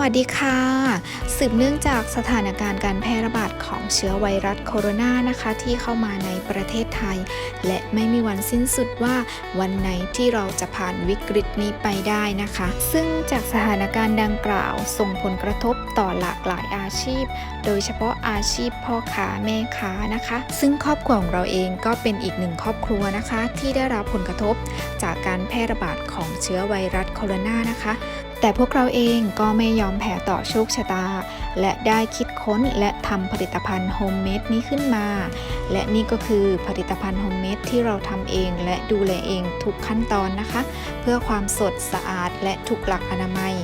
วัสดีค่ะ สืบเนื่องจากสถานการณ์การแพร่ระบาดของเชื้อไวรัสโคโรนานะคะ ที่เข้ามาในประเทศไทย และไม่มีวันสิ้นสุดว่าวันไหนที่เราจะผ่านวิกฤตนี้ไปได้นะคะ ซึ่งจากสถานการณ์ดังกล่าว ส่งผลกระทบต่อหลากหลายอาชีพ โดยเฉพาะอาชีพพ่อค้าแม่ค้านะคะ ซึ่งครอบครัวของเราเองก็เป็นอีกหนึ่งครอบครัวนะคะ ที่ได้รับผลกระทบจากการแพร่ระบาดของเชื้อไวรัสโคโรนานะคะ แต่พวกเราเองก็ไม่ยอมแพ้ต่อโชคชะตา และได้คิดค้นและทำผลิตภัณฑ์โฮมเมดนี้ขึ้นมา และนี่ก็คือผลิตภัณฑ์โฮมเมดที่เราทำเองและดูแลเองทุกขั้นตอนนะคะ เพื่อความสดสะอาดและถูกหลักอนามัย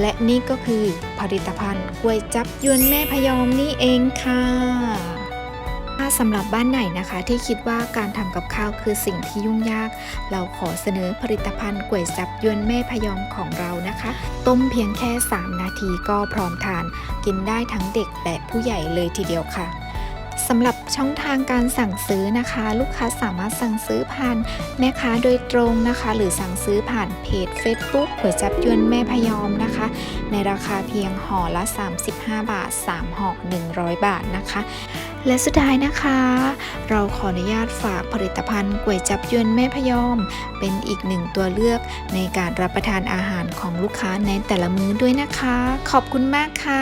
และนี่ก็คือผลิตภัณฑ์กล้วยจับยวนแม่พยอมนี่เองค่ะ สำหรับบ้านไหนนะคะที่คิดว่าการทำกับข้าวคือสิ่งที่ยุ่งยาก เราขอเสนอผลิตภัณฑ์ก๋วยจับยวนแม่พยอมของเรานะคะ ต้มเพียงแค่ 3 นาทีก็พร้อมทาน กินได้ทั้งเด็กและผู้ใหญ่เลยทีเดียวค่ะสำหรับช่องทางการสั่งซื้อนะคะ ลูกค้าสามารถสั่งซื้อผ่านแม่ค้าโดยตรงนะคะ หรือสั่งซื้อผ่านเพจ Facebook ก๋วยจับยวนแม่พยอมนะคะ ในราคาเพียงห่อละ 35 บาท 3ห่อ100 บาทนะคะ และสุดท้ายนะคะ เราขออนุญาตฝากผลิตภัณฑ์ก๋วยจับยวนแม่พยอม เป็นอีกหนึ่งตัวเลือกในการรับประทานอาหารของลูกค้าในแต่ละมื้อด้วยนะคะ ขอบคุณมากค่ะ